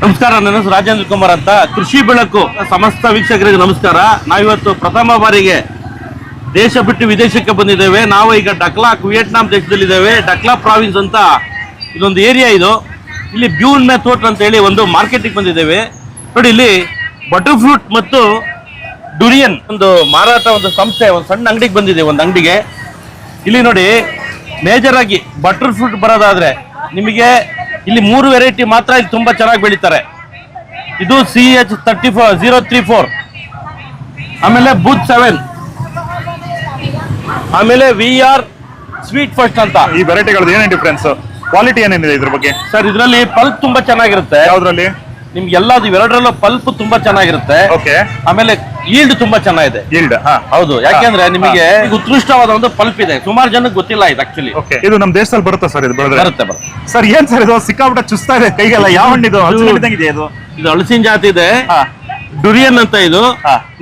ನಮಸ್ಕಾರ, ನನ್ನ ಹೆಸರು ರಾಜೇಂದ್ರ ಕುಮಾರ್ ಅಂತ. ಕೃಷಿ ಬೆಳಕು ಸಮಸ್ತ ವೀಕ್ಷಕರಿಗೆ ನಮಸ್ಕಾರ. ನಾವಿವತ್ತು ಪ್ರಥಮ ಬಾರಿಗೆ ದೇಶ ಬಿಟ್ಟು ವಿದೇಶಕ್ಕೆ ಬಂದಿದ್ದೇವೆ. ನಾವು ಈಗ ಡಕ್ಲಾಕ್, ವಿಯೆಟ್ನಾಂ ದೇಶದಲ್ಲಿದ್ದೇವೆ. ಡಕ್ಲಾ ಪ್ರಾವಿನ್ಸ್ ಅಂತ ಇದೊಂದು ಏರಿಯಾ ಇದು. ಇಲ್ಲಿ ಬ್ಯೂನ್ ಮೇ ತೋಟ ಅಂತ ಹೇಳಿ ಒಂದು ಮಾರ್ಕೆಟಿಗೆ ಬಂದಿದ್ದೇವೆ. ನೋಡಿ, ಇಲ್ಲಿ ಬಟರ್ ಫ್ರೂಟ್ ಮತ್ತು ಡುರಿಯನ್ ಒಂದು ಮಾರಾಟ ಒಂದು ಸಂಸ್ಥೆ, ಒಂದು ಸಣ್ಣ ಅಂಗಡಿಗೆ ಬಂದಿದೆ, ಒಂದು ಅಂಗಡಿಗೆ. ಇಲ್ಲಿ ನೋಡಿ ಮೇಜರ್ ಆಗಿ ಬಟರ್ ಫ್ರೂಟ್ ಬರೋದಾದ್ರೆ ನಿಮಗೆ ಇಲ್ಲಿ ಮೂರು ವೆರೈಟಿ ಮಾತ್ರ ಇಲ್ಲಿ ತುಂಬಾ ಚೆನ್ನಾಗಿ ಬೆಳೀತಾರೆ. ಇದು C H thirty four zero three four ಆಮೇಲೆ ಬೂತ್ ಸೆವೆನ್ ಆಮೇಲೆ ವಿ ಆರ್ ಸ್ವೀಟ್ ಫಸ್ಟ್ ಅಂತ. ಈ ವೆರೈಟಿಗಳು ಏನೇನು ಡಿಫ್ರೆನ್ಸ್ ಕ್ವಾಲಿಟಿ ಏನೇನಿದೆ ಇದ್ರ ಬಗ್ಗೆ? ಸರ್ ಇದರಲ್ಲಿ ಪಲ್ಪ್ ತುಂಬಾ ಚೆನ್ನಾಗಿರುತ್ತೆ. ಯಾವ್ದ್ರಲ್ಲಿ? ನಿಮ್ಗೆ ಎಲ್ಲದು ಇವೆರಡರಲ್ಲೂ ಪಲ್ಪ್ ತುಂಬಾ ಚೆನ್ನಾಗಿರುತ್ತೆ. ಓಕೆ ಆಮೇಲೆ ಈಲ್ಡ್ ತುಂಬಾ ಚೆನ್ನಾಗಿದೆ. ಈಲ್ಡ್ ಹೌದು. ಯಾಕೆಂದ್ರೆ ನಿಮಗೆ ಉತ್ಕೃಷ್ಟವಾದ ಒಂದು ಪಲ್ಪ್ ಇದೆ. ಸುಮಾರು ಜನಕ್ಕೆ ಗೊತ್ತಿಲ್ಲ ಇದು ಆಕ್ಚುಲಿ ಇದು ನಮ್ಮ ದೇಶದಲ್ಲಿ ಬರುತ್ತೆ ಸರ್ ಇದು ಬೆಳೆದ್ರೆ ಬರುತ್ತೆ ಬರುತ್ತೆ. ಸರ್ ಏನ್ ಸರ್ ಇದು? ಸಿಕ್ಕಾಬಿಟ್ಟ ಚುಸ್ತಾ ಇದೆ ಕೈಗೆಲ್ಲ. ಯಾವ ಹಣ್ಣಿದು ಇದು? ಇದು? ಹಳಸಿನ ಜಾತಿ ಇದೆ. ಡುರಿಯನ್ ಅಂತ ಇದು.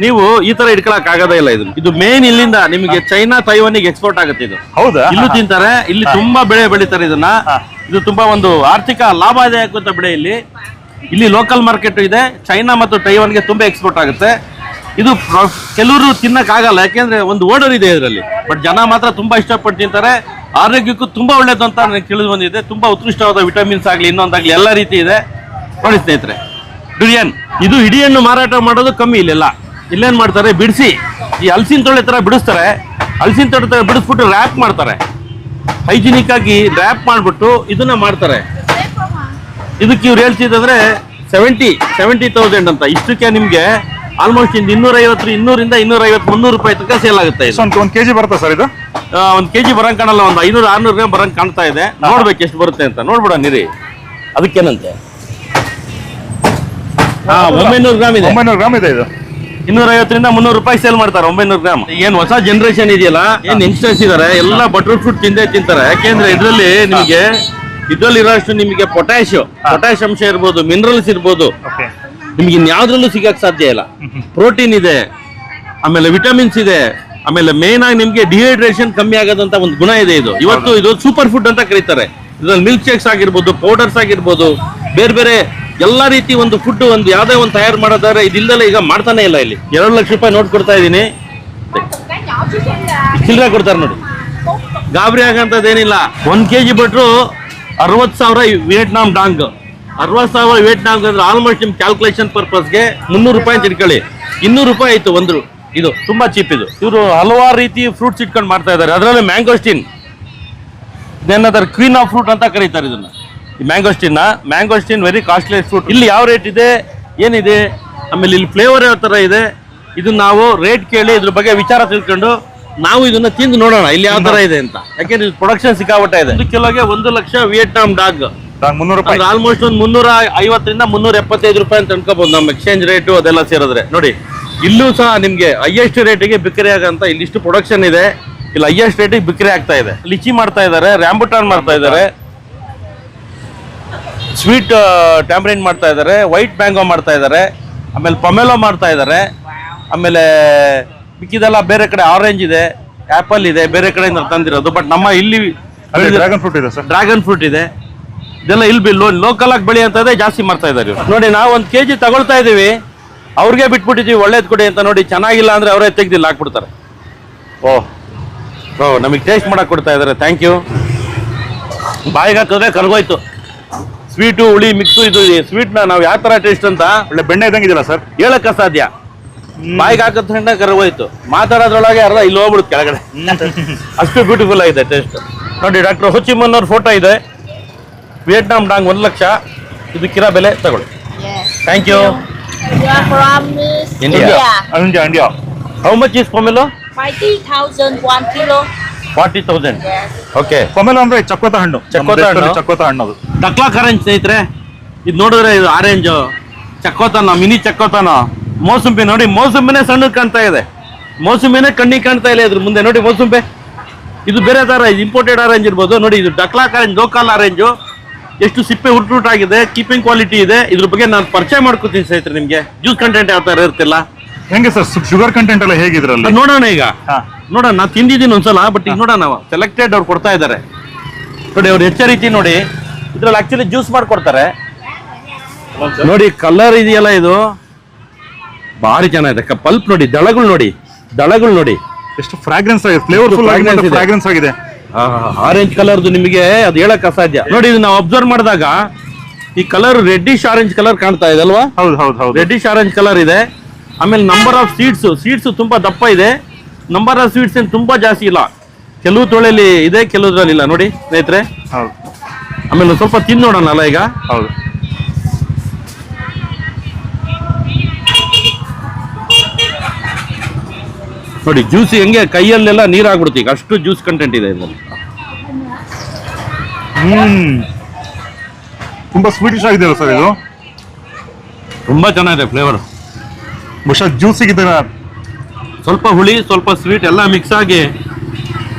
ನೀವು ಈ ತರ ಇಟ್ಕೊಳಕ್ ಆಗೋದೇ ಇಲ್ಲ ಇದು ಇದು ಮೇನ್ ಇಲ್ಲಿಂದ ನಿಮಗೆ ಚೈನಾ ತೈವಾನಿಗೆ ಎಕ್ಸ್ಪೋರ್ಟ್ ಆಗುತ್ತೆ ಇದು. ಹೌದಾ? ಇಲ್ಲೂ ತಿಂತಾರೆ. ಇಲ್ಲಿ ತುಂಬಾ ಬೆಳೆ ಬೆಳಿತಾರೆ ಇದನ್ನ. ಇದು ತುಂಬಾ ಒಂದು ಆರ್ಥಿಕ ಲಾಭದಾಯಕ ಬೆಳೆ ಇಲ್ಲಿ. ಇಲ್ಲಿ ಲೋಕಲ್ ಮಾರ್ಕೆಟ್ ಇದೆ. ಚೈನಾ ಮತ್ತು ಟೈವಾನ್ಗೆ ತುಂಬ ಎಕ್ಸ್ಪೋರ್ಟ್ ಆಗುತ್ತೆ. ಇದು ಕೆಲವರು ತಿನ್ನಕ್ ಆಗಲ್ಲ ಯಾಕೆಂದ್ರೆ ಒಂದು ಓಡರ್ ಇದೆ ಇದರಲ್ಲಿ. ಬಟ್ ಜನ ಮಾತ್ರ ತುಂಬಾ ಇಷ್ಟಪಟ್ಟು ತಿಂತಾರೆ. ಆರೋಗ್ಯಕ್ಕೂ ತುಂಬಾ ಒಳ್ಳೇದು ಅಂತ ನನಗೆ ತಿಳಿದು ಬಂದಿದೆ. ತುಂಬಾ ಉತ್ಕೃಷ್ಟವಾದ ವಿಟಮಿನ್ಸ್ ಆಗಲಿ, ಇನ್ನೊಂದಾಗಲಿ ಎಲ್ಲ ರೀತಿ ಇದೆ. ನೋಡಿ ಸ್ನೇಹಿತರೆ ಡುರಿಯನ್ ಇದು ಹಣ್ಣು ಮಾರಾಟ ಮಾಡೋದು ಕಮ್ಮಿ ಇಲ್ಲೆಲ್ಲ. ಇಲ್ಲೇನ್ ಮಾಡ್ತಾರೆ? ಬಿಡಿಸಿ. ಈ ಹಲಸಿನ ತೊಳೆ ಥರ ಬಿಡಿಸ್ತಾರೆ. ಹಲಸಿನ ತೊಳೆ ತರ ಬಿಡಿಸ್ಬಿಟ್ಟು ರ್ಯಾಪ್ ಮಾಡ್ತಾರೆ. ಹೈಜಿನಿಕ್ ಆಗಿ ರ್ಯಾಪ್ ಮಾಡಿಬಿಟ್ಟು ಇದನ್ನ ಮಾಡ್ತಾರೆ. ಇದಕ್ಕೆ ಇವ್ರು ಹೇಳ್ತಿದ್ರೆ ಸೆವೆಂಟಿ ಸೆವೆಂಟಿ ತೌಸಂಡ್ ಅಂತ. ಇಷ್ಟಕ್ಕೆ ನಿಮ್ಗೆ ಆಲ್ಮೋಸ್ಟ್ ಇಂದ ಇನ್ನೂರ ಐವತ್ತು ಇನ್ನೂರಿಂದ ಇನ್ನೂರ ಐವತ್ತು ಮುನ್ನೂರು ರೂಪಾಯಿ ತನಕ ಸೇಲ್ ಆಗುತ್ತೆ ಇದು. ಒಂದು ಒಂದ್ ಕೆಜಿ ಬರುತ್ತಾ ಸರ್ ಇದು? ಆ, ಒಂದ್ ಕೆಜಿ ಬರಂಗ್ ಕಾಣಲ್ಲ ಒಂದು ಐನೂರು ಆರ್ನೂರು ಗ್ರಾಮ್ ಬರಂಗ್ ಕಾಣ್ತಾ ಇದೆ. ನೋಡ್ಬೇಕು ಎಷ್ಟು ಬರುತ್ತೆ ಅಂತ. ನೋಡ್ಬಿಡ ನೀರಿ ಅದಕ್ಕೇನಂತೆ? ಹಾ ಒಂಬೈನೂರು ಗ್ರಾಮ್ ಇದೆ. ಒಂಬೈನೂರು ಗ್ರಾಮ್ ಇದೆ ಇದು. ಇನ್ನೂರ ಐವತ್ತರಿಂದ ಮುನ್ನೂರು ರೂಪಾಯಿ ಸೇಲ್ ಮಾಡ್ತಾರೆ ಒಂಬೈನೂರು ಗ್ರಾಮ್ ಏನ್ ಹೊಸ ಜನರೇಷನ್ ಇದೆಯಲ್ಲ? ಏನ್ ಯಂಗ್ಸ್ಟರ್ಸ್ ಇದಾರೆ? ಎಲ್ಲ ಬಟರ್ ಫ್ರೂಟ್ ತಿಂದೇ ತಿಂತಾರೆ. ಯಾಕೆಂದ್ರೆ ಇದ್ರಲ್ಲಿ ನಿಮಗೆ ಇದ್ರಲ್ಲಿ ಇರೋಷ್ಟು ನಿಮಗೆ ಪೊಟ್ಯಾಶ್ ಪೊಟ್ಯಾಶ್ ಅಂಶ ಇರ್ಬೋದು ಮಿನರಲ್ಸ್ ಇರ್ಬೋದು. ನಿಮ್ಗೆ ಇನ್ಯಾವ್ದ್ರಲ್ಲೂ ಸಿಗಕ್ ಸಾಧ್ಯ ಇಲ್ಲ. ಪ್ರೋಟೀನ್ ಇದೆ ಆಮೇಲೆ ವಿಟಮಿನ್ಸ್ ಇದೆ ಆಮೇಲೆ ಮೇನ್ ಆಗಿ ನಿಮ್ಗೆ ಡಿಹೈಡ್ರೇಷನ್ ಕಮ್ಮಿ ಆಗದಂತ ಒಂದು ಗುಣ ಇದೆ ಇದು. ಇವತ್ತು ಇದು ಸೂಪರ್ ಫುಡ್ ಅಂತ ಕರೀತಾರೆ. ಇದ್ರಲ್ಲಿ ಮಿಲ್ಕ್ ಶೇಕ್ಸ್ ಆಗಿರ್ಬೋದು ಪೌಡರ್ಸ್ ಆಗಿರ್ಬೋದು ಬೇರೆ ಬೇರೆ ಎಲ್ಲಾ ರೀತಿ ಒಂದು ಫುಡ್ ಒಂದು ಯಾವ್ದೇ ಒಂದು ತಯಾರು ಮಾಡೋದಾದ್ರೆ ಇದಿಲ್ಲದೆ ಈಗ ಮಾಡ್ತಾನೆ ಇಲ್ಲ ಇಲ್ಲಿ. ಎರಡು ಲಕ್ಷ ರೂಪಾಯಿ ನೋಟ್ ಕೊಡ್ತಾ ಇದ್ದೀನಿ. ಚಿಲ್ಲರೆ ಕೊಡ್ತಾರೆ ನೋಡಿ. ಗಾಬರಿ ಆಗಂತದ್ದೇನಿಲ್ಲ ಒಂದು ಕೆ ಕೆಜಿ ಬಿಟ್ರು ಅರವತ್ ಸಾವಿರ ವಿಯೆಟ್ನಾಮ್ ಡಾಂಗ್. ಅರವತ್ತು ಸಾವಿರ ವಿಯೆಟ್ನಾಮ್ ಅಂದ್ರೆ ಆಲ್ಮೋಸ್ಟ್ ನಿಮ್ ಕ್ಯಾಲ್ಕುಲೇಷನ್ ಪರ್ಪಸ್ಗೆ ಮುನ್ನೂರು ರೂಪಾಯಿ ಅಂತ ಇಟ್ಕೊಳ್ಳಿ. ಇನ್ನೂರು ರೂಪಾಯಿ ಆಯ್ತು ಒಂದು ಇದು ತುಂಬಾ ಚೀಪ್ ಇದು. ಇವರು ಹಲವಾರು ರೀತಿ ಫ್ರೂಟ್ಸ್ ಇಟ್ಕೊಂಡು ಮಾಡ್ತಾ ಇದ್ದಾರೆ. ಅದರಲ್ಲಿ ಮ್ಯಾಂಗೋಸ್ಟಿನ್ ಇದೇನಾದ್ರೆ ಕ್ವೀನ್ ಆಫ್ ಫ್ರೂಟ್ ಅಂತ ಕರೀತಾರೆ ಇದನ್ನ. ಈ mangosteen mangosteen very costly fruit ಇಲ್ಲಿ ಯಾವ ರೇಟ್ ಇದೆ? ಏನಿದೆ? ಆಮೇಲೆ ಇಲ್ಲಿ ಫ್ಲೇವರ್ ಯಾವ ತರ ಇದೆ? ಇದನ್ನ ನಾವು ರೇಟ್ ಕೇಳಿ ಇದ್ರ ಬಗ್ಗೆ ವಿಚಾರ ತಿಳ್ಕೊಂಡು ನಾವು ಇದನ್ನ ತಿಂದು ನೋಡೋಣ ಇಲ್ಲಿ ಯಾವ ತರ ಇದೆ ಅಂತ. ಯಾಕೆಂದ್ರೆ ಪ್ರೊಡಕ್ಷನ್ ಸಿಕ್ಕಾಪಟ್ಟೆ ಇದೆ? ಒಂದು ಕಿಲೋಗೆ ಒಂದು ಲಕ್ಷ ವಿಯೆಟ್ನಾಂ ಡಾಗ್ ನಾನ್ ಮುನ್ನೂರು ರೂಪಾಯಿ. ಆಲ್ಮೋಸ್ಟ್ ಒಂದು ಮುನ್ನೂರ ಐವತ್ತರಿಂದ ಮುನ್ನೂರ ಎಪ್ಪತ್ತೈದು ರೂಪಾಯಿ ಅಂತ ಅನ್ಕೋಬಹುದು ನಮ್ಮ ಎಕ್ಸ್ಚೇಂಜ್ ರೇಟು ಅದೆಲ್ಲ ಸೇರಿದ್ರೆ. ನೋಡಿ ಇಲ್ಲೂ ಸಹ ನಿಮ್ಗೆ ಹೈಯೆಸ್ಟ್ ರೇಟಿಗೆ ಬಿಕ್ರಿ ಆಗಂತ ಇಲ್ಲಿಷ್ಟು ಪ್ರೊಡಕ್ಷನ್ ಇದೆ. ಇಲ್ಲಿ ಹೈಯೆಸ್ಟ್ ರೇಟಿಗೆ ಬಿಕ್ರಿ ಆಗ್ತಾ ಇದೆ. ಲಿಚಿ ಮಾಡ್ತಾ ಇದ್ದಾರೆ ರ್ಯಾಂಬುಟಾನ್ ಮಾಡ್ತಾ ಇದ್ದಾರೆ. ಸ್ವೀಟ್ ಟ್ಯಾಂಬ್ರೈನ್ ಮಾಡ್ತಾ ಇದ್ದಾರೆ ವೈಟ್ ಮ್ಯಾಂಗೋ ಮಾಡ್ತಾ ಇದ್ದಾರೆ. ಆಮೇಲೆ ಪೊಮೆಲೋ ಮಾಡ್ತಾ ಇದ್ದಾರೆ. ಆಮೇಲೆ ಮಿಕ್ಕಿದೆಲ್ಲ ಬೇರೆ ಕಡೆ ಆರೆಂಜ್ ಇದೆ ಆಪಲ್ ಇದೆ ಬೇರೆ ಕಡೆಯಿಂದ ತಂದಿರೋದು. ಬಟ್ ನಮ್ಮ ಇಲ್ಲಿ ಡ್ರ್ಯಾಗನ್ ಫ್ರೂಟ್ ಇದೆ ಸರ್. ಡ್ರ್ಯಾಗನ್ ಫ್ರೂಟ್ ಇದೆ. ಇದೆಲ್ಲ ಇಲ್ಲಿ ಲೋಕಲ್ ಆಗಿ ಬೆಳೆಯಂತದೇ ಜಾಸ್ತಿ ಮಾಡ್ತಾ ಇದ್ದಾರೆ ಇವ್ರು. ನೋಡಿ ನಾವು ಒಂದು ಕೆಜಿ ತಗೊಳ್ತಾ ಇದೀವಿ ಅವ್ರಿಗೆ ಬಿಟ್ಬಿಟ್ಟಿದ್ದೀವಿ ಒಳ್ಳೇದು ಕೊಡಿ ಅಂತ ನೋಡಿ ಚೆನ್ನಾಗಿಲ್ಲ ಅಂದ್ರೆ ಅವರೇ ತೆಗ್ದಿಲ್ಲ ಹಾಕ್ಬಿಡ್ತಾರೆ. ಓಹ್ ಓ ನಮಗೆ ಟೇಸ್ಟ್ ಮಾಡಕ್ ಕೊಡ್ತಾ ಇದ್ದಾರೆ ಥ್ಯಾಂಕ್ ಯು ಬಾಯಿಗೆ ಹಾಕಿದ್ರೆ ಕರ್ಗೋಯ್ತು. ಸ್ವೀಟು ಹುಳಿ ಮಿಕ್ಸು ಇದು ಸ್ವೀಟ್ನ ನಾವು ಯಾವ ತರ ಟೇಸ್ಟ್ ಅಂತ ಒಳ್ಳೆ ಬೆಣ್ಣೆ ಇದ್ದಂಗಿದೆಯಲ್ಲ ಸರ್? ಹೇಳಕ್ಕೆ ಸಾಧ್ಯ ಬಾಯಿಗೆ ಹಾಕಿದ ತಕ್ಷಣ ಹೋಯ್ತು. ಮಾತಾಡೋದ್ರೊಳಗೆ ಅರ್ಧ ಇಲ್ಲಿ ಹೋಗ್ಬಿಡುತ್ತೆ ಕೆಳಗಡೆ. ಅಷ್ಟು ಬ್ಯೂಟಿಫುಲ್ ಆಗಿದೆ ಟೇಸ್ಟ್ ನೋಡಿ ಡಾಕ್ಟರ್ ಹುಚಿಮನ್ ಅವ್ರ ಫೋಟೋ ಇದೆ. ವಿಯೆಟ್ನಾಂ ಡಾಂಗ್ ಒಂದು ಲಕ್ಷ. ಇದಕ್ಕಿರೋ ಬೆಲೆ ತಗೊಳ್ಳಿ. Thank you. India India how much is pomelo forty thousand okay pomelo ಅಂದ್ರೆ ಚಕ್ಕೋತ ಹಣ್ಣು. ಚಕ್ಕೋತ ಹಣ್ಣು? ಚಕ್ಕೋತ ಹಣ್ಣು ಅದು. ಡಕ್ಲಾಕ್ ಆರೆಂಜ್ ಸ್ನೇಹಿತರೆ ಇದು ನೋಡಿದ್ರೆ ಇದು ಆರೆಂಜು ಚಕ್ಕೋತನ ಮಿನಿ ಚಕ್ಕೋತನ. ಮೋಸಂಬಿ ನೋಡಿ ಮೋಸಂಬಿನೇ ಸಣ್ಣ ಕಾಣ್ತಾ ಇದೆ. ಮೋಸಂಬಿನೇ ಕಣ್ಣಿಗೆ ಕಾಣ್ತಾ ಇಲ್ಲ ಇದ್ರ ಮುಂದೆ ನೋಡಿ ಮೋಸಂಬಿ. ಇದು ಬೇರೆ ತರ ಇಂಪೋರ್ಟೆಡ್ ಆರೆಂಜ್ ಇರ್ಬೋದು. ನೋಡಿ ಇದು ಡಕ್ಲಾಕ್ ಆರೆಂಜ್ ಲೋಕಲ್ ಆರೆಂಜು ಎಷ್ಟು ಸಿಪ್ಪೆ ಹುಟ್ಟು ಆಗಿದೆ ಕೀಪಿಂಗ್ ಕ್ವಾಲಿಟಿ ಇದೆ. ಇದ್ರ ಬಗ್ಗೆ ನಾನು ಪರಿಚಯ ಮಾಡ್ಕೊತೀನಿ ಸ್ನೇಹಿತರೆ ನಿಮ್ಗೆ. ಜ್ಯೂಸ್ ಕಂಟೆಂಟ್ ಯಾವ ತರ ಇರ್ತಿಲ್ಲ ಹೆಂಗೆ ಸರ್? ಶುಗರ್ ಕಂಟೆಂಟ್ ಎಲ್ಲ ಹೇಗಿದ್ರಲ್ಲ? ನೋಡೋಣ ಈಗ. ನೋಡೋಣ ನಾ ತಿಂದಿದ್ದೀನಿ ಒಂದ್ಸಲ ಬಟ್ ಈಗ ನೋಡೋಣ ನಾವು. ಸೆಲೆಕ್ಟೆಡ್ ಅವ್ರು ಕೊಡ್ತಾ ಇದ್ದಾರೆ. ನೋಡಿ ಅವ್ರು ರೀತಿ ನೋಡಿ. ಇದ್ರಲ್ಲಿ ಆಕ್ಚುಲಿ ಜ್ಯೂಸ್ ಮಾಡ್ಕೊಡ್ತಾರೆ. ನೋಡಿ ಕಲರ್ ಇದೆಯಲ್ಲ ಇದು. ಭಾರಿ ಚೆನ್ನಾಗಿದೆ ಪಲ್ಪ್ ನೋಡಿ ದಳಗಳು ನೋಡಿ ದಳಗಳು ನೋಡಿ. ಎಷ್ಟು ಫ್ರಾಗ್ರೆನ್ಸ್ ಆಗಿದೆ ಫ್ಲೇವರ್ಫುಲ್ ಇದೆ. ಫ್ರಾಗ್ರೆನ್ಸ್ ಆಗಿದೆ. ಆರೆಂಜ್ ಕಲರ್ದು ನಿಮಗೆ ಅದು ಹೇಳಕ್ ಅಸಾಧ್ಯ. ನೋಡಿ ಇದು ನಾವು ಅಬ್ಸರ್ವ್ ಮಾಡಿದಾಗ ಈ ಕಲರ್ ರೆಡ್ಡಿಶ್ ಆರೆಂಜ್ ಕಲರ್ ಕಾಣ್ತಾ ಇದೆ ಅಲ್ವಾ? ಹೌದು ಹೌದು ಹೌದು. ರೆಡ್ಡಿಶ್ ಆರೆಂಜ್ ಕಲರ್ ಇದೆ. ಆಮೇಲೆ ನಂಬರ್ ಆಫ್ ಸೀಡ್ಸ್ ಸೀಡ್ಸ್ ತುಂಬಾ ದಪ್ಪ ಇದೆ. ನಂಬರ್ ಆಫ್ ಸೀಡ್ಸ್ ಏನು ತುಂಬಾ ಜಾಸ್ತಿ ಇಲ್ಲ. ಕೆಲವು ತೊಳೆಯಲ್ಲಿ ಇದೆ ಕೆಲವುದ್ರಲ್ಲಿ ಇಲ್ಲ. ನೋಡಿ ಸ್ನೇಹಿತರೆ. ಹೌದು. ಆಮೇಲೆ ಸ್ವಲ್ಪ ತಿಂದು ನೋಡೋಣ ಅಲ್ಲ ಈಗ? ಹೌದು. ನೋಡಿ ಜ್ಯೂಸ್ ಹೆಂಗೆ ಕೈಯಲ್ಲೆಲ್ಲ ನೀರಾಗ್ಬಿಡುತ್ತೆ ಈಗ. ಅಷ್ಟು ಜ್ಯೂಸ್ ಕಂಟೆಂಟ್ ಇದೆ ಇದರಲ್ಲಿ. ಹ್ಮ್. ತುಂಬಾ ಸ್ವೀಟಿಶ್ ಆಗಿದೆ ಸರ್ ಇದು? ತುಂಬಾ ಚೆನ್ನಾಗಿದೆ ಫ್ಲೇವರ್ ಬಹುಶಃ ಜ್ಯೂಸಿಗೆ ಇದನ್ನ ಸ್ವಲ್ಪ ಹುಳಿ ಸ್ವಲ್ಪ ಸ್ವೀಟ್ ಎಲ್ಲ ಮಿಕ್ಸ್ ಆಗಿ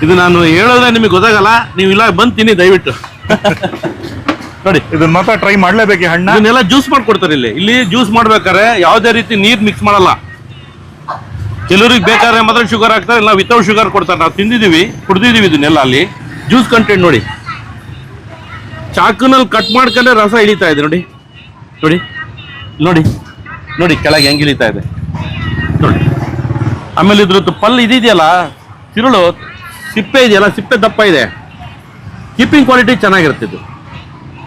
ಇದು ನಾನು ಹೇಳೋದ್ರೆ ನಿಮಗೆ ಗೊತ್ತಾಗಲ್ಲ. ನೀವು ಇಲ್ಲ ಬಂತೀನಿ ದಯವಿಟ್ಟು. ನೋಡಿ. ಇದನ್ನ ಮಾತ್ರ ಟ್ರೈ ಮಾಡ್ಲೇಬೇಕು ಹಣ್ಣ. ಇದನ್ನೆಲ್ಲ ಜ್ಯೂಸ್ ಮಾಡ್ಕೊಡ್ತಾರೆ ಇಲ್ಲಿ. ಇಲ್ಲಿ ಜ್ಯೂಸ್ ಮಾಡ್ಬೇಕಾದ್ರೆ ಯಾವುದೇ ರೀತಿ ನೀರು ಮಿಕ್ಸ್ ಮಾಡಲ್ಲ. ಕೆಲವ್ರಿಗೆ ಬೇಕಾದ್ರೆ ಮಾತ್ರ ಶುಗರ್ ಹಾಕ್ತಾರೆ, ಇಲ್ಲ ವಿತೌಟ್ ಶುಗರ್ ಕೊಡ್ತಾರೆ. ನಾವು ತಿಂದಿದ್ದೀವಿ, ಕುಡ್ದಿದ್ದೀವಿ ಇದನ್ನೆಲ್ಲ ಅಲ್ಲಿ. ಜ್ಯೂಸ್ ಕಂಟೆಂಟ್ ನೋಡಿ. ಚಾಕುನಲ್ಲಿ ಕಟ್ ಮಾಡ್ಕೊಂಡ್ರೆ ರಸ ಇಳಿತಾ ಇದೆ ನೋಡಿ. ನೋಡಿ. ನೋಡಿ. ನೋಡಿ, ಕೆಳಗೆ ಹೆಂಗೆ ಇಳಿತಾ ಇದೆ. ನೋಡಿ. ಆಮೇಲೆ ಇದ್ರದ್ದು ಪಲ್ ಇದಿದೆಯಲ್ಲ, ತಿರುಳು, ಸಿಪ್ಪೆ ಇದೆಯಲ್ಲ, ಸಿಪ್ಪೆ ದಪ್ಪ ಇದೆ. ಕೀಪಿಂಗ್ ಕ್ವಾಲಿಟಿ ಚೆನ್ನಾಗಿರುತ್ತೆ ಇದು.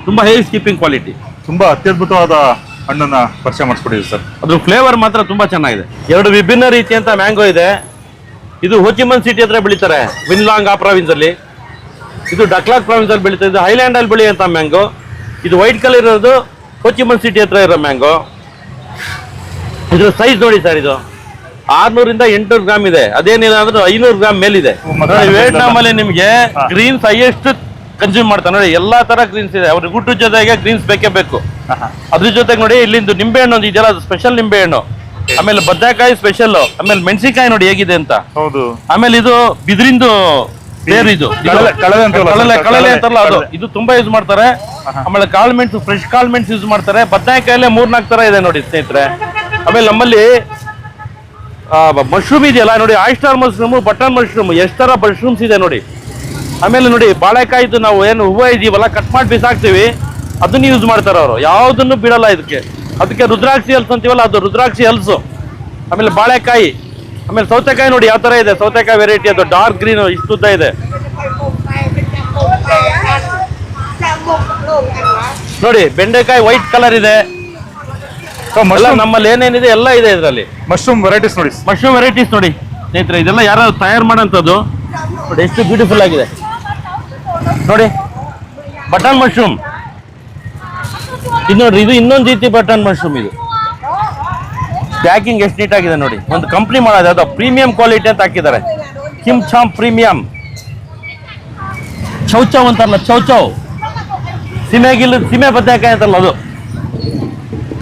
ತುಂಬಾ ಹೇವಿ ಕೀಪಿಂಗ್ ಕ್ವಾಲಿಟಿ ತುಂಬ ಅತ್ಯದ್ಭುತವಾದ ಹಣ್ಣನ್ನ ಪರಿಚಯ ಮಾಡಿಸ್ಕೊಟ್ಟಿದ್ದೀವಿ ಸರ್. ಅದ್ರ ಫ್ಲೇವರ್ ಮಾತ್ರ ತುಂಬಾ ಚೆನ್ನಾಗಿದೆ. ಎರಡು ವಿಭಿನ್ನ ರೀತಿಯಂತ ಮ್ಯಾಂಗೋ ಇದೆ. ಇದು ಹೋಚಿಮನ್ ಸಿಟಿ ಹತ್ರ ಬೆಳೀತಾರೆ. ವಿನ್ಲಾಂಗ್ ಆ ಪ್ರಾವಿನ್ಸ್ ಅಲ್ಲಿ. ಇದು ಡಕ್ಲಾಕ್ ಪ್ರಾವಿನ್ಸ್ ಅಲ್ಲಿ ಬೆಳೀತಾ ಇದೆ. ಹೈಲ್ಯಾಂಡ್ ಅಲ್ಲಿ ಬೆಳೆಯುವಂತ ಮ್ಯಾಂಗೋ ಇದು ವೈಟ್ ಕಲರ್ ಇರೋದು ಹೋಚಿಮನ್ ಸಿಟಿ ಹತ್ರ ಇರೋ ಮ್ಯಾಂಗೋ ಇದ್ರ ಸೈಜ್ ನೋಡಿ ಸರ್ ಇದು. ಆರ್ನೂರಿಂದ ಎಂಟ್ನೂರು ಗ್ರಾಮ್ ಇದೆ. ಅದೇನಿಲ್ಲ ಅಂದ್ರೆ ಐನೂರು ಗ್ರಾಮ್ ಮೇಲಿದೆ. ವಿಯೆಟ್ನಾಮ್ ಅಲ್ಲಿ ನಿಮ್ಗೆ ಗ್ರೀನ್ಸ್ ಹೈಯೆಸ್ಟ್ ಕನ್ಸ್ಯೂಮ್ ಮಾಡ್ತಾರೆ. ನೋಡಿ ಎಲ್ಲಾ ತರ ಗ್ರೀನ್ಸ್ ಇದೆ. ಅವ್ರಿಗೆ ಊಟದ ಜೊತೆಗೆ ಗ್ರೀನ್ಸ್ ಬೇಕೇ ಬೇಕು. ಅದ್ರ ಜೊತೆಗೆ ನೋಡಿ ಇಲ್ಲಿಂದು ನಿಂಬೆ ಹಣ್ಣು ಒಂದು ಇದೆಯಲ್ಲ ಅದು ಸ್ಪೆಷಲ್ ನಿಂಬೆ ಹಣ್ಣು. ಆಮೇಲೆ ಬದನೆಕಾಯಿ ಸ್ಪೆಷಲ್ ಆಮೇಲೆ ಮೆಣಸಿನಕಾಯಿ ನೋಡಿ ಹೇಗಿದೆ ಅಂತ. ಹೌದು. ಆಮೇಲೆ ಇದು ಬಿದ್ರಿಂದು ಬೇರು ಇದು. ಅಂತಾರಲ್ಲ ಕಳಲೆ. ಅಂತಾರಲ್ಲ ಅದು. ಇದು ತುಂಬಾ ಯೂಸ್ ಮಾಡ್ತಾರೆ. ಆಮೇಲೆ ಕಾಳು ಮೆಣಸು ಫ್ರೆಶ್ ಕಾಳು ಮೆಣಸು ಯೂಸ್ ಮಾಡ್ತಾರೆ. ಬದನೇಕಾಯಲ್ಲೇ ಮೂರು ನಾಲ್ಕು ತರ ಇದೆ ನೋಡಿ ಸ್ನೇಹಿತರೆ. ಆಮೇಲೆ ನಮ್ಮಲ್ಲಿ ಮಶ್ರೂಮ್ ಇದೆಯಲ್ಲ ನೋಡಿ ಆಯಿಸ್ಟಾರ್ ಮಶ್ರೂಮ್ ಬಟನ್ ಮಶ್ರೂಮ್ ಎಷ್ಟು ತರ ಮಶ್ರೂಮ್ಸ್ ಇದೆ ನೋಡಿ. ಆಮೇಲೆ ನೋಡಿ ಬಾಳೆಕಾಯಿದು ನಾವು ಏನು ಹೂವು ಇದೀವಲ್ಲ ಕಟ್ ಮಾಡಿ ಬಿಸಾಕ್ತೀವಿ. ಅದನ್ನ ಯೂಸ್ ಮಾಡ್ತಾರೆ ಅವರು. ಯಾವುದನ್ನು ಬಿಡಲ್ಲ ಇದಕ್ಕೆ. ಅದಕ್ಕೆ ರುದ್ರಾಕ್ಷಿ ಹಲ್ಸು ಅಂತೀವಲ್ಲ ಅದು ರುದ್ರಾಕ್ಷಿ ಹಲ್ಸು. ಆಮೇಲೆ ಬಾಳೆಕಾಯಿ. ಆಮೇಲೆ ಸೌತೆಕಾಯಿ ನೋಡಿ ಯಾವ ತರ ಇದೆ? ಸೌತೆಕಾಯಿ ವೆರೈಟಿ ಅದು ಡಾರ್ಕ್ ಗ್ರೀನ್ ಇಷ್ಟು ಉದ್ದ ಇದೆ. ನೋಡಿ ಬೆಂಡೆಕಾಯಿ ವೈಟ್ ಕಲರ್ ಇದೆ. ನಮ್ಮಲ್ಲಿ ಏನೇನಿದೆ ಎಲ್ಲ ಇದೆ ಇದರಲ್ಲಿ. ಮಶ್ರೂಮ್ ವೆರೈಟೀಸ್ ನೋಡಿ. ಮಶ್ರೂಮ್ ವೆರೈಟೀಸ್ ನೋಡಿ. ಸ್ನೇಹಿತರೆ ಇದೆಲ್ಲ ಯಾರು ತಯಾರು ಮಾಡೋಂಥದ್ದು? ನೋಡಿ ಎಷ್ಟು ಬ್ಯೂಟಿಫುಲ್ ಆಗಿದೆ. ನೋಡಿ ಬಟನ್ ಮಶ್ರೂಮ್. ಇದು ನೋಡ್ರಿ ಇದು ಇನ್ನೊಂದು ರೀತಿ ಬಟನ್ ಮಶ್ರೂಮ್ ಇದು. ಪ್ಯಾಕಿಂಗ್ ಎಷ್ಟು ನೀಟಾಗಿದೆ ನೋಡಿ. ಒಂದು ಕಂಪ್ನಿ ಮಾಡೋದು ಅದು ಪ್ರೀಮಿಯಂ ಕ್ವಾಲಿಟಿ ಅಂತ ಹಾಕಿದ್ದಾರೆ. ಕಿಮ್ ಚಾಮ್ ಪ್ರೀಮಿಯಂ. ಚೌಚೌ ಅಂತಾರಲ್ಲ ಚೌಚೌ ಸಿಮೆಗಿಲ್ಲ ಸಿಮೆ ಬದನೆಕಾಯಿ ಅಂತಲ್ಲ ಅದು.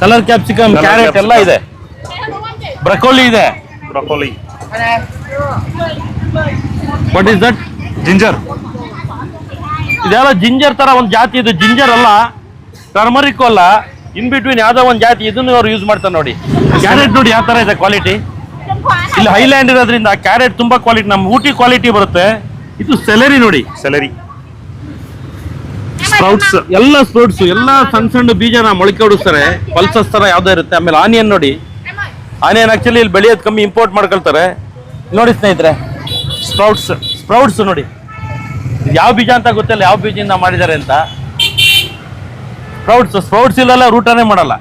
ಕಲರ್ ಕ್ಯಾಪ್ಸಿಕಮ್ ಕ್ಯಾರೆಟ್ ಎಲ್ಲ ಇದೆ. ಬ್ರಕೋಲಿ ಇದೆ. Broccoli. What is that ginger ಇದೆಲ್ಲ ಜಿಂಜರ್ ತರ ಒಂದು ಜಾತಿ ಇದು. ಜಿಂಜರ್ ಅಲ್ಲ ಟರ್ಮರಿಕ್ ಅಲ್ಲ ಇನ್ ಬಿಟ್ವೀನ್ ಯಾವ್ದೋ ಒಂದು ಜಾತಿ ಇದನ್ನು ಅವ್ರು ಯೂಸ್ ಮಾಡ್ತಾರೆ ನೋಡಿ. ಕ್ಯಾರೆಟ್ ನೋಡಿ ಯಾವ ತರ ಇದೆ ಕ್ವಾಲಿಟಿ ಇಲ್ಲಿ ಹೈಲ್ಯಾಂಡ್ ಇರೋದ್ರಿಂದ ಕ್ಯಾರೆಟ್ ತುಂಬಾ ಕ್ವಾಲಿಟಿ ನಮ್ಮ ಊಟಿ ಕ್ವಾಲಿಟಿ ಬರುತ್ತೆ. ಇದು ಸೆಲೆರಿ ನೋಡಿ. ಸೆಲರಿ ಸ್ಪ್ರೌಟ್ಸ್ ಎಲ್ಲ ಸ್ಪ್ರೌಟ್ಸ್ ಎಲ್ಲ ಸಣ್ಣ ಸಣ್ಣ ಬೀಜನ ಮೊಳಕೆ ಹೊಡಿಸ್ತಾರೆ. ಪಲ್ಸಸ್ ತರ ಯಾವ್ದೋ ಇರುತ್ತೆ. ಆಮೇಲೆ ಆನಿಯನ್ ನೋಡಿ. ಆನಿಯನ್ ಆಕ್ಚುಲಿ ಇಲ್ಲಿ ಬೆಳೆಯೋದು ಕಮ್ಮಿ ಇಂಪೋರ್ಟ್ ಮಾಡ್ಕೊಳ್ತಾರೆ. ನೋಡಿ ಸ್ನೇಹಿತರೆ ಸ್ಪ್ರೌಟ್ಸ್ ಸ್ಪ್ರೌಟ್ಸ್ ನೋಡಿ. ಯಾವ ಬೀಜ ಅಂತ ಗೊತ್ತಿಲ್ಲ ಯಾವ ಬೀಜದಿಂದ ಮಾಡಿದ್ದಾರೆ ಅಂತ. ಸ್ಪ್ರೌಟ್ಸ್ ಸ್ಪ್ರೌಟ್ಸ್ ಇಲ್ಲೆಲ್ಲ ರೂಟನೇ ಮಾಡಲ್ಲ.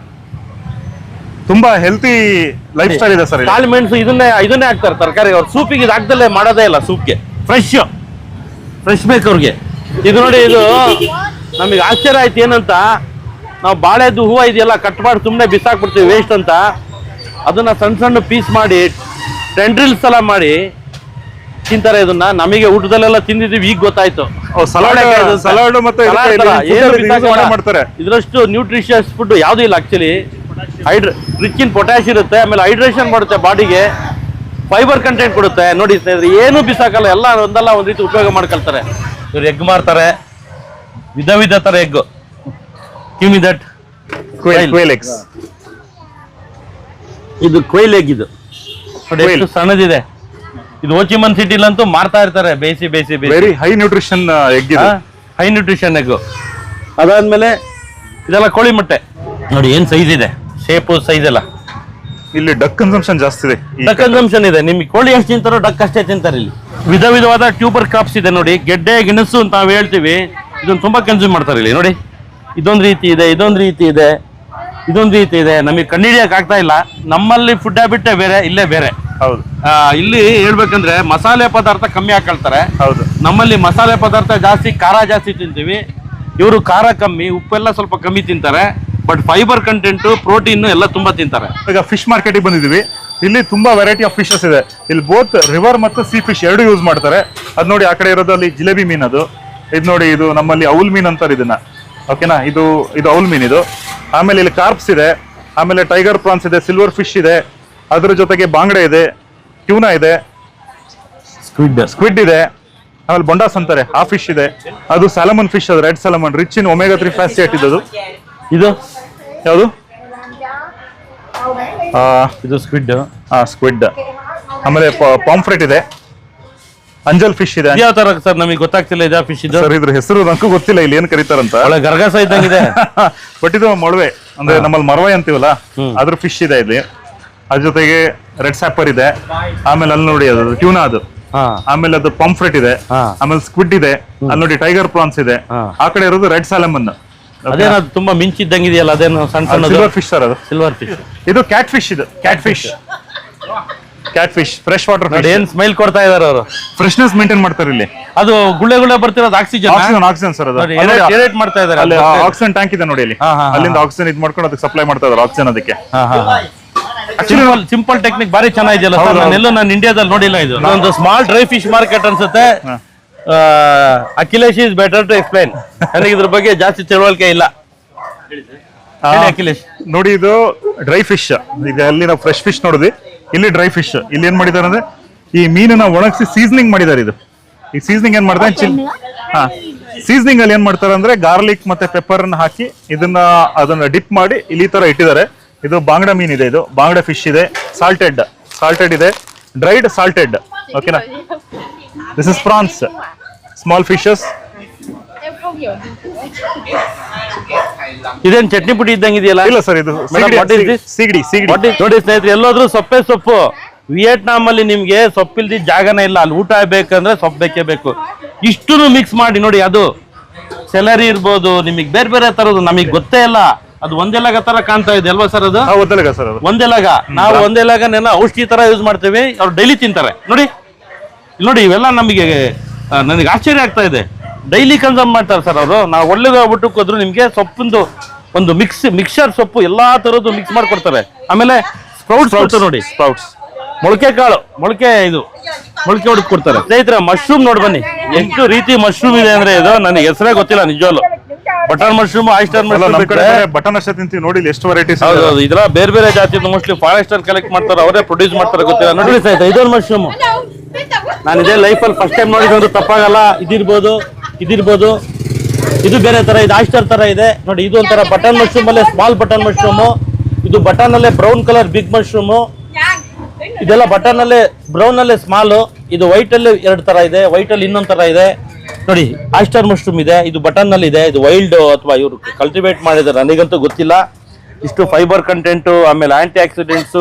ತುಂಬಾ ಹೆಲ್ತಿ ಲೈಫ್ ಸ್ಟೈಲ್ ಇದೆ ಸರ್ ಕಾಳು ಮೆಣಸು ಇದನ್ನೇ ಇದನ್ನೇ ಹಾಕ್ತಾರೆ ತರಕಾರಿ ಅವ್ರು. ಸೂಪಿಗೆ ಇದು ಹಾಕ್ದಲ್ಲೇ ಮಾಡೋದೇ ಇಲ್ಲ ಸೂಪ್ಗೆ. ಫ್ರೆಶ್ ಫ್ರೆಶ್ ಬೇಕು ಅವ್ರಿಗೆ. ಇದು ನೋಡಿ ಇದು ನಮಗೆ ಆಶ್ಚರ್ಯ ಆಯ್ತು ಏನಂತ ನಾವು ಬಾಳೆದು ಹೂವು ಇದೆಯಲ್ಲ ಕಟ್ ಮಾಡಿ ಸುಮ್ಮನೆ ಬಿಸಾಕ್ಬಿಡ್ತೀವಿ ವೇಸ್ಟ್ ಅಂತ. ಅದನ್ನ ಸಣ್ಣ ಸಣ್ಣ ಪೀಸ್ ಮಾಡಿ ಟೆಂಡ್ರಿಲ್ಸ್ ಎಲ್ಲ ಮಾಡಿ ತಿಂತಾರೆ ಇದನ್ನ. ನಮಗೆ ಊಟದಲ್ಲೆಲ್ಲ ತಿಂದಿದೀವಿ ಈಗ ಗೊತ್ತಾಯ್ತು. ಸಲಾಡ್ ಮತ್ತೆ ಮಾಡ್ತಾರೆ? ಇದ್ರಷ್ಟು ನ್ಯೂಟ್ರಿಷಿಯಸ್ ಫುಡ್ ಯಾವ್ದು ಇಲ್ಲ actually hydra rich in potash ಇರುತ್ತೆ ಆಮೇಲೆ ಹೈಡ್ರೇಷನ್ ಮಾಡುತ್ತೆ ಬಾಡಿಗೆ. ಫೈಬರ್ ಕಂಟೆಂಟ್ ಕೊಡುತ್ತೆ. ನೋಡಿ ಸ್ನೇಹಿತರೆ ಏನು ಬಿಸಾಕಲ್ಲ ಎಲ್ಲ ಒಂದಲ್ಲ ಒಂದ್ ರೀತಿ ಉಪಯೋಗ ಮಾಡ್ಕೊಳ್ತಾರೆ. ಇವ್ರು ಎಗ್ ಮಾಡ್ತಾರೆ ವಿಧ ವಿಧ ತರ ಎಗ್ ಕಿಮಿ ದಟ್ ಇದು ಕೊಯ್ಲ್ ಎಗ್ ಇದು. ನೋಡಿ ಸಣ್ಣದಿದೆ. ಇದು ಓಚಿಮನ್ ಸಿಟಿಲಂತೂ ಮಾರ್ತಾ ಇರ್ತಾರೆ ಬೇಯಿಸಿ ಬೇಯಿಸಿ ಬೇಯಿಸಿ. ವೆರಿ ಹೈ ನ್ಯೂಟ್ರಿಷನ್ ಎಗ್ ಇದು. ಹೈ ನ್ಯೂಟ್ರಿಷನ್ ಎಗ್ ಅದಾದ್ಮೇಲೆ ಇದೆಲ್ಲ ಕೋಳಿ ಮೊಟ್ಟೆ. ನೋಡಿ ಏನ್ ಸೈಜ್ ಇದೆ? ಶೇಪ್ ಸೈಜ್ ಎಲ್ಲ. ಇಲ್ಲಿ ಡಕ್ ಕನ್ಸಂಪ್ಷನ್ ಜಾಸ್ತಿ ಇದೆ. ಈ ಡಕ್ ಕನ್ಸಂಪ್ಷನ್ ಇದೆ. ನಿಮ್ಗೆ ಕೋಳಿ ಎಷ್ಟು ತಿಂತಾರೋ ಡಕ್ ಅಷ್ಟೇ ತಿಂತಾರೆ ಇಲ್ಲಿ. ವಿಧ ವಿಧವಾದ ಟ್ಯೂಬರ್ ಕ್ರಾಪ್ಸ್ ಇದೆ ನೋಡಿ. ಗೆಡ್ಡೆ ಗೆಣಸು ಅಂತ ನಾವು ಹೇಳ್ತೀವಿ. ಇದನ್ನ ತುಂಬಾ ಕನ್ಸ್ಯೂಮ್ ಮಾಡ್ತಾರೆ ಇಲ್ಲಿ ನೋಡಿ. ಇದೊಂದು ರೀತಿ ಇದೆ ಇದೊಂದು ರೀತಿ ಇದೆ. ಇದೊಂದು ರೀತಿ ಇದೆ. ನಮಗೆ ಕಂಡಿಡಿಯಕ್ ಆಗ್ತಾ ಇಲ್ಲ. ನಮ್ಮಲ್ಲಿ ಫುಡ್ ಹ್ಯಾಬಿಟ್ ಬೇರೆ ಇಲ್ಲೇ ಬೇರೆ. ಹೌದು. ಇಲ್ಲಿ ಹೇಳ್ಬೇಕಂದ್ರೆ ಮಸಾಲೆ ಪದಾರ್ಥ ಕಮ್ಮಿ ಹಾಕೊಳ್ತಾರೆ. ಹೌದು. ನಮ್ಮಲ್ಲಿ ಮಸಾಲೆ ಪದಾರ್ಥ ಜಾಸ್ತಿ ಖಾರ ಜಾಸ್ತಿ ತಿಂತೀವಿ. ಇವರು ಖಾರ ಕಮ್ಮಿ ಉಪ್ಪೆಲ್ಲ ಸ್ವಲ್ಪ ಕಮ್ಮಿ ತಿಂತಾರೆ. ಬಟ್ ಫೈಬರ್ ಕಂಟೆಂಟು ಪ್ರೋಟೀನ್ ಎಲ್ಲ ತುಂಬಾ ತಿಂತಾರೆ. ಈಗ ಫಿಶ್ ಮಾರ್ಕೆಟಿಗೆ ಬಂದಿದ್ದೀವಿ. ಇಲ್ಲಿ ತುಂಬಾ ವೆರೈಟಿ ಆಫ್ ಫಿಶಸ್ ಇದೆ. ಇಲ್ಲಿ ಬೋತ್ ರಿವರ್ ಮತ್ತು ಸೀ ಫಿಶ್ ಎರಡು ಯೂಸ್ ಮಾಡ್ತಾರೆ. ಅದು ನೋಡಿ ಆ ಕಡೆ ಇರೋದು ಅಲ್ಲಿ ಜಿಲೇಬಿ ಮೀನ್ ಅದು. ಇದು ನೋಡಿ ಇದು ನಮ್ಮಲ್ಲಿ ಔಲ್ ಮೀನ್ ಅಂತಾರೆ ಇದನ್ನ. ಓಕೆನಾ ಇದು ಇದು ಔಲ್ ಮೀನ್ ಇದು. ಆಮೇಲೆ ಇಲ್ಲಿ ಕಾರ್ಪ್ಸ್ ಇದೆ ಆಮೇಲೆ ಟೈಗರ್ ಪ್ರಾನ್ಸ್ ಇದೆ ಸಿಲ್ವರ್ ಫಿಶ್ ಇದೆ ಅದರ ಜೊತೆಗೆ ಬಾಂಗ್ಡೆ ಇದೆ ಟ್ಯೂನಾ ಇದೆ ಸ್ಕ್ವಿಡ್ ಸ್ಕ್ವಿಡ್ ಇದೆ ಆಮೇಲೆ ಬೊಂಡಾಸ್ ಅಂತಾರೆ ಆ ಫಿಶ್ ಇದೆ ಅದು ಸ್ಯಾಲಮನ್ ಫಿಶ್ ಅದು red salmon rich in omega three ಫ್ಯಾಸಿಯೇಟ್ ಇದು ಇದು? ಯಾವುದು? ಇದು ಸ್ಕ್ವಿಡ್ ಸ್ಕ್ವಿಡ್. ಆಮೇಲೆ ಪಾಂಫ್ರೆಟ್ ಇದೆ. ಅಂಜಲ್ ಫಿಶ್ ಇದೆ. ಯಾವ ತರ ಸರ್ ನಮಗೆ ಗೊತ್ತಾಗ್ತಿಲ್ಲ ಇದಾ ಫಿಶ್ ಇದು? ಸರ್ ಇದ್ರ ಹೆಸರು ನಂಗೂ ಗೊತ್ತಿಲ್ಲ ಇಲ್ಲಿ ಏನ್ ಕರೀತಾರಂತ. ಒಳ್ಳೆ ಗರ್ಗಸ ಇದ್ದಂಗಿದೆ. ಬಟ್ ಇದು ಮೊಳವೆ ಅಂದ್ರೆ ನಮ್ಮಲ್ಲಿ ಮರವೆ ಅಂತೀವಲ್ಲ. ಅದ್ರ ಫಿಶ್ ಇದೆ ಇಲ್ಲಿ. ಅದ್ರ ಜೊತೆಗೆ ರೆಡ್ ಸ್ಯಾಪರ್ ಇದೆ. ಆಮೇಲೆ ಅಲ್ಲಿ ನೋಡಿ ಅದು ಟ್ಯೂನಾ ಅದು. ಆಮೇಲೆ ಅದು ಪಂಫ್ರೆಟ್ ಇದೆ. ಆಮೇಲೆ ಸ್ಕ್ವಿಡ್ ಇದೆ. ಅಲ್ಲಿ ನೋಡಿ ಟೈಗರ್ ಪ್ರಾನ್ಸ್ ಇದೆ. ಆ ಕಡೆ ಇರೋದು ರೆಡ್ ಸ್ಯಾಲಮನ್ ಅದೇನದು ತುಂಬಾ ಮಿಂಚಿದ್ದಂಗಿದೆಯಲ್ಲ ಅದೇನು ಸಣ್ಣ ಸಣ್ಣ ಸಿಲ್ವರ್ ಫಿಶ್ ಸರ್ ಅದು. ಸಿಲ್ವರ್ ಫಿಶ್ ಇದು ಕ್ಯಾಟ್ ಫಿಶ್ ಇದು cat fish cat fish fresh water ನೋಡಿ ಏನ್ ಸ್ಮೈಲ್ ಕೊಡ್ತಾ ಇದಾರೆ ಅವರು? ಫ್ರೆಶ್ನೆಸ್ ಮೇಂಟೈನ್ ಮಾಡ್ತಾರೆ ಇಲ್ಲಿ. ಅದು ಗುಳ್ಳೆ ಗುಳ್ಳೆ ಬರ್ತಿರೋದು ಆಕ್ಸಿಜನ್ ಆಕ್ಸಿಜನ್ ಆಕ್ಸಿಜನ್ ಸರ್ ಅದು. ನೋಡಿ ಮಾಡ್ತಾ ಇದಾರೆ ಅಲ್ಲಿ ಆಕ್ಸಿಜನ್ ಟ್ಯಾಂಕ್ ಇದೆ ನೋಡಿ ಇಲ್ಲಿ. ಹಾ, ಹಾ, ಹಾ. ಅಲ್ಲಿಂದ ಆಕ್ಸಿಜನ್ ಇದ್ ಮಾಡ್ಕೊಂಡು ಅದಕ್ಕೆ ಸಪ್ಲೈ ಮಾಡ್ತಾ ಇದಾರೆ ಆಕ್ಸಿಜನ್ ಅದಕ್ಕೆ. ಸಿಂಪಲ್ ಸಿಂಪಲ್ ಟೆಕ್ನಿಕ್ ಬಾರಿ ಚೆನ್ನಾಗಿದೆಯಲ್ಲ ಸರ್ ಹೌದು, ಹೌದು. ನಾನೆಲ್ಲೂ ನಾನು ಇಂಡಿಯಾದಲ್ಲಿ ನೋಡಿಲ್ಲ ಇದು. ಒಂದು ಸ್ಮಾಲ್ ಡ್ರೈ ಫಿಶ್ ಮಾರ್ಕೆಟ್ ಅನ್ಸುತ್ತೆ. ಹಾ. Akhilesh is better to explain ನನಗೆ ಇದ್ರ ಬಗ್ಗೆ ಜಾಸ್ತಿ ತಿಳುವಳಿಕೆ ಇಲ್ಲ. ಆ, ಅಖಿಲೇಶ್ ನೋಡಿ ಇದು ಡ್ರೈ ಫಿಶ್ ಇದೆ ಅಲ್ಲಿ ನಾವು ಫ್ರೆಶ್ ಫಿಶ್ ನೋಡಿದ್ವಿ ಇಲ್ಲಿ ಡ್ರೈ ಫಿಶ್ ಇಲ್ಲಿ ಏನ್ ಮಾಡಿದ್ದಾರೆ ಅಂದ್ರೆ, ಈ ಮೀನನ್ನ ಒಣಗಿಸಿ ಸೀಸನಿಂಗ್ ಮಾಡಿದ್ದಾರೆ ಇದು. ಈ ಸೀಸನಿಂಗ್ ಏನ್ ಮಾಡ್ತಾರೆ, ಚಿಲ್ ಹಾ. ಸೀಸನಿಂಗ್ ಅಲ್ಲಿ ಏನ್ ಮಾಡ್ತಾರೆ ಅಂದ್ರೆ ಗಾರ್ಲಿಕ್ ಮತ್ತೆ ಪೆಪ್ಪರ್ ಅನ್ನ ಹಾಕಿ ಇದನ್ನ ಅದನ್ನ ಡಿಪ್ ಮಾಡಿ ಇಲ್ಲಿ ತರ ಇಟ್ಟಿದ್ದಾರೆ. ಇದು ಬಾಂಗ್ಡ ಮೀನ್ ಇದೆ ಇದು. ಬಾಂಗ್ಡಾ ಫಿಶ್ ಇದೆ. ಸಾಲ್ಟೆಡ್ ಸಾಲ್ಟೆಡ್ ಇದೆ. ಡ್ರೈಡ್ ಸಾಲ್ಟೆಡ್ ಓಕೆನಾ this is prawns small fishes ಇದೇನ್ ಚಟ್ನಿ ಪುಡಿ ಇದ್ದಂಗಿದೆಯಲ್ಲ ಇಲ್ಲ ಸರ್ ಇದು ಸಿಗಡಿ ಸಿಗಡಿ ನೋಡಿ ಸ್ನೇಹಿತರೆ ಎಲ್ಲೋದ್ರೂ ಸೊಪ್ಪೆ ಸೊಪ್ಪು. ವಿಯೆಟ್ನಾಮ್ ಅಲ್ಲಿ ನಿಮ್ಗೆ ಸೊಪ್ಪಿಲ್ದಿ ಜಾಗನೇ ಇಲ್ಲ. ಅಲ್ಲಿ ಊಟ ಬೇಕಂದ್ರೆ ಸೊಪ್ಪು ಬೇಕೇ ಬೇಕು. ಇಷ್ಟು ಮಿಕ್ಸ್ ಮಾಡಿ ನೋಡಿ ಅದು. ಸೆಲರಿ ಇರ್ಬೋದು ನಿಮಗೆ ಬೇರೆ ಬೇರೆ ತರದ್ದು ನಮಗೆ ಗೊತ್ತೇ ಇಲ್ಲ. ಅದು ಒಂದೆಲಗ ತರ ಕಾಣ್ತಾ ಇದೆ ಅಲ್ವಾ ಸರ್ ಅದು? ಗೊತ್ತಲ್ಲ ಸರ್ ಒಂದೆಲಗ. ನಾವು ಒಂದೆಲಗನೆಲ್ಲ ಔಷಧಿ ತರ ಯೂಸ್ ಮಾಡ್ತೀವಿ. ಅವ್ರು ಡೈಲಿ ತಿಂತಾರೆ. ನೋಡಿ. ನೋಡಿ ಇವೆಲ್ಲ ನಮಗೆ ನನಗೆ ಆಶ್ಚರ್ಯ ಆಗ್ತಾ ಇದೆ. ಡೈಲಿ ಕನ್ಸಮ್ ಮಾಡ್ತಾರೆ ಸರ್ ಅವರು. ನಾವು ಒಳ್ಳೇದು ಊಟಕ್ಕೆ ಹೋದ್ರು ನಿಮಗೆ ಸೊಪ್ಪಿಂದು ಒಂದು ಮಿಕ್ಸ್ ಮಿಕ್ಸರ್ ಸೊಪ್ಪು ಎಲ್ಲಾ ತರದ್ದು ಮಿಕ್ಸ್ ಮಾಡ್ಕೊಡ್ತಾರೆ ಆಮೇಲೆ ಸ್ಪ್ರೌಟ್ಸ್ ಕೊಡ್ತಾರೆ ನೋಡಿ. ಸ್ಪ್ರೌಟ್ಸ್ ಮೊಳಕೆ ಕಾಳು ಮೊಳಕೆ ಇದು ಮೊಳಕೆ ಹೊಡೆದು ಕೊಡ್ತಾರೆ. ಸ್ನೇಹಿತರೆ ಮಶ್ರೂಮ್ ನೋಡಿ ಬನ್ನಿ. ಎಷ್ಟು ರೀತಿ ಮಶ್ರೂಮ್ ಇದೆ ಅಂದ್ರೆ ಇದು ನನಗೆ ಹೆಸರೇ ಗೊತ್ತಿಲ್ಲ ನಿಜವಲ್ಲೂ button mushroom oyster mushroom button ಅಷ್ಟೇ ತಿಂತೀವಿ ನೋಡಿ ಎಷ್ಟು ವೆರೈಟೀಸ್ ಹೌದು ಇದೆಲ್ಲ ಬೇರೆ ಬೇರೆ ಜಾತಿ ಮೋಸ್ಟ್ಲಿ ಫಾರೆಸ್ಟರ್ ಕಲೆಕ್ಟ್ ಮಾಡ್ತಾರೆ ಅವರೇ ಪ್ರೊಡ್ಯೂಸ್ ಮಾಡ್ತಾರೆ ಗೊತ್ತಿಲ್ಲ. ನೋಡಿ ಸ್ನೇಹಿತರೆ ಇದೊಂದು ಮಶ್ರೂಮ್ ನಾನು ಇದೇ ಲೈಫಲ್ಲಿ ಫಸ್ಟ್ ಟೈಮ್ ನೋಡಿದ್ರು ತಪ್ಪಾಗಲ್ಲ ಇದಿರ್ಬೋದು. ಇದಿರ್ಬೋದು. ಇದು ಬೇರೆ ತರ, ಇದು ಆಸ್ಟರ್ ತರ ಇದೆ. ನೋಡಿ, ಇದು ಒಂಥರ ಬಟನ್ ಮಶ್ರೂಮ್ ಅಲ್ಲೇ ಸ್ಮಾಲ್ ಬಟನ್ ಮಶ್ರೂಮು. ಇದು ಬಟನ್ ಅಲ್ಲೇ ಬ್ರೌನ್ ಕಲರ್, ಬಿಗ್ ಮಶ್ರೂಮು. ಇದೆಲ್ಲ ಬಟನ್ ಅಲ್ಲೇ, ಬ್ರೌನ್ ಅಲ್ಲೇ ಸ್ಮಾಲ್. ಇದು ವೈಟ್ ಅಲ್ಲಿ ಎರಡು ತರ ಇದೆ, ವೈಟ್ ಅಲ್ಲಿ ಇನ್ನೊಂದ್ ತರ ಇದೆ. ನೋಡಿ ಆಸ್ಟರ್ ಮಶ್ರೂಮ್ ಇದೆ, ಇದು ಬಟನ್ನಲ್ಲಿ ಇದೆ, ಇದು ವೈಲ್ಡ್ ಅಥವಾ ಇವರು ಕಲ್ಟಿವೇಟ್ ಮಾಡಿದ್ದಾರೆ ನನಗಂತೂ ಗೊತ್ತಿಲ್ಲ. ಇಷ್ಟು ಫೈಬರ್ ಕಂಟೆಂಟು ಆಮೇಲೆ ಆಂಟಿ ಆಕ್ಸಿಡೆಂಟ್ಸ್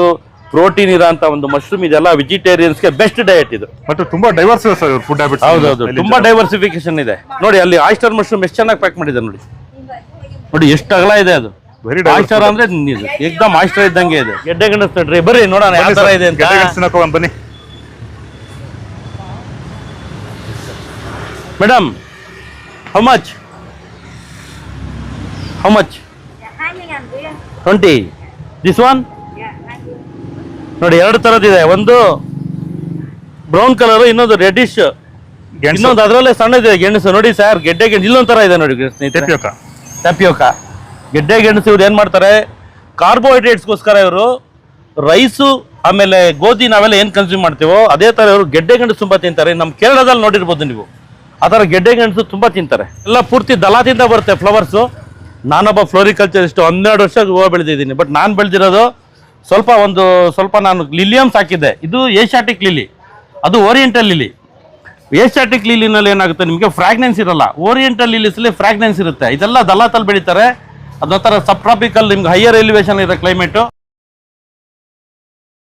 ಪ್ರೋಟೀನ್ ಇರೋಂಥ ಒಂದು ಮಶ್ರೂಮ್ ಇದೆಲ್ಲ ವೆಜಿಟೇರಿಯನ್ಸ್ಗೆ ಬೆಸ್ಟ್ ಡಯಟ್ ಇದು. ಬಟ್ ತುಂಬಾ ಡೈವರ್ಸ್ ಇದೆ ಸರ್ ಇವ್ರ ಫುಡ್ ಹ್ಯಾಬಿಟ್ಸ್ ಹೌದೌದು ತುಂಬಾ ಡೈವರ್ಸಿಫಿಕೇಶನ್ ಇದೆ. ನೋಡಿ ಅಲ್ಲಿ ಆಸ್ಟರ್ ಮಶ್ರೂಮ್ ಎಷ್ಟು ಚೆನ್ನಾಗಿ ಪ್ಯಾಕ್ ಮಾಡಿದೆ ನೋಡಿ. ನೋಡಿ ಎಷ್ಟು ಅಗಲ ಇದೆ ಅದು. Very oyster. ಅಂದ್ರೆ ಇದು ಏಕ್ದಮ್ ಇದ್ದಂಗೆ ಇದೆ. ಗೆಡ್ಡೆ ಗೆಣಸ್ ನೋಡ್ರಿ ಬರ್ರಿ ನೋಡೋಣ ಯಾವ ತರ ಇದೆ ಅಂತ. ಬನ್ನಿ. Madam how much how much twenty this one ನೋಡಿ ಎರಡು ಥರದ್ದಿದೆ ಒಂದು ಬ್ರೌನ್ ಕಲರ್ ಇನ್ನೊಂದು ರೆಡಿಶ್ ಗೆಣಸು. ಇನ್ನೊಂದು ಅದರಲ್ಲೇ ಸಣ್ಣದಿದೆ ಗೆಣಸು. ನೋಡಿ ಸರ್ ಗೆಡ್ಡೆ ಗೆಣಸು ಇಲ್ಲೊಂದು ತರ ಇದೆ ನೋಡಿ ತಪ್ಪಿಯೋಕ ಟೆಪಿಯೋಕ ಟಪಿಯೋಕ ಗೆಡ್ಡೆ ಗೆಣಸು ಇವ್ರು ಏನ್ ಮಾಡ್ತಾರೆ? ಕಾರ್ಬೋಹೈಡ್ರೇಟ್ಸ್ಗೋಸ್ಕರ ಇವರು ರೈಸು ಆಮೇಲೆ ಗೋಧಿ ನಾವೆಲ್ಲ ಏನ್ ಕನ್ಸ್ಯೂಮ್ ಮಾಡ್ತೀವೋ ಅದೇ ತರ ಇವರು ಗೆಡ್ಡೆ ಗೆಣಸು ತುಂಬಾ ತಿಂತಾರೆ. ನಮ್ಮ ಕೇರಳದಲ್ಲಿ ನೋಡಿರ್ಬೋದು ನೀವು. ಆ ಥರ ಗೆಡ್ಡೆ ಗೆಣಸು ತುಂಬಾ ತಿಂತಾರೆ. ಎಲ್ಲ ಪೂರ್ತಿ ದಲಾದಿಂದ ಬರುತ್ತೆ ಫ್ಲವರ್ಸು ನಾನೊಬ್ಬ ಫ್ಲೋರಿಕಲ್ಚರಿಸ್ಟ್ ಹನ್ನೆರಡು ವರ್ಷ ಹೂವು ಬೆಳೆದಿದ್ದೀನಿ. ಬಟ್ ನಾನು ಬೆಳೆದಿರೋದು ಸ್ವಲ್ಪ ಒಂದು ಸ್ವಲ್ಪ ನಾನು ಲಿಲಿಯಮ್ಸ್ ಹಾಕಿದ್ದೆ. ಇದು ಏಷ್ಯಾಟಿಕ್ ಲಿಲಿ. ಅದು ಓರಿಯೆಂಟಲ್ ಲಿಲಿ. ಏಷ್ಯಾಟಿಕ್ ಲಿಲಿನಲ್ಲಿ ಏನಾಗುತ್ತೆ? ನಿಮಗೆ ಫ್ರಾಗ್ನೆನ್ಸ್ ಇರಲ್ಲ. ಓರಿಯೆಂಟಲ್ ಲಿಲಿಸಲ್ಲಿ ಫ್ರಾಗ್ನೆನ್ಸ್ ಇರುತ್ತೆ. ಇದೆಲ್ಲ ದಲ್ಲಾತಲ್ಲಿ ಬೆಳೀತಾರೆ. ಅದೊಂಥರ ಸಬ್ ಟ್ರಾಪಿಕಲ್ ನಿಮ್ಗೆ ಹೈಯರ್ ಎಲಿವೇಶನ್ ಇರೋ ಕ್ಲೈಮೇಟು